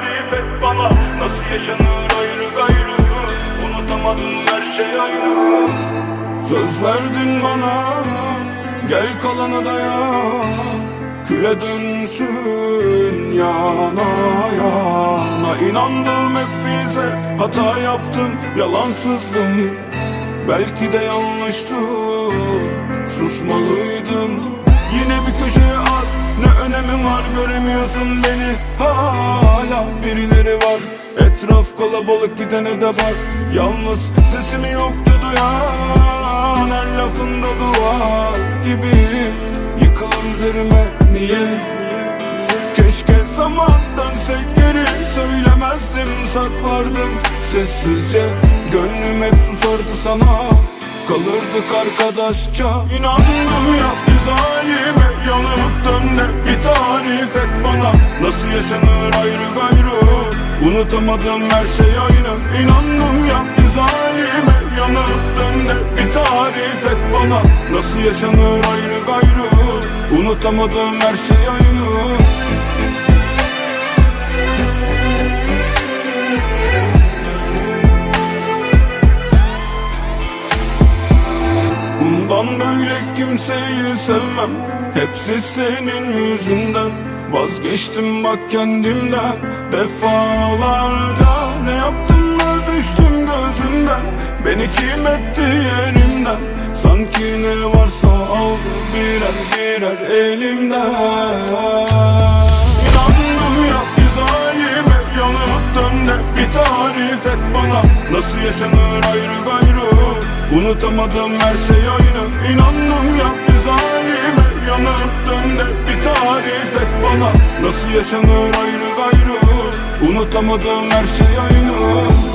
tarif et bana. Nasıl yaşanır ayrı gayrı? Unutamadım her şey aynı Söz verdin bana Gel kalanı da ya Küle dönsün yana yana. İnandım hep bize Hata yaptım yalansızdım Belki de yanlıştı Susmalıydım var göremiyorsun beni. Hala birileri var. Etraf kalabalık gidene de bak. Yalnız sesimi yoktu duyan Her lafında duvar gibi Yıkılır üzerime. Niye? Keşke zaman dönsek geri Söylemezdim saklardım sessizce. Gönlüm hep susardı sana. Kalırdık arkadaşça. İnandım ya biz halime Yanıp yaşanır ayrı gayrı. Unutamadım her şey aynı. İnandım ya biz halime Yanıp dön de bir tarif et bana. Nasıl yaşanır ayrı gayrı? Unutamadım her şey aynı Bundan böyle kimseyi sevmem. Hepsi senin yüzünden. Vazgeçtim bak kendimden. Defalarca ne yaptım da düştüm gözünden Beni kim etti yerimden Sanki ne varsa aldı birer birer elimden. Nasıl yaşanır ayrı gayrı? Unutamadım her şey aynı İnandım ya biz halime yanıp dön de bir tarif et bana. Nasıl yaşanır ayrı gayrı Unutamadım her şey aynı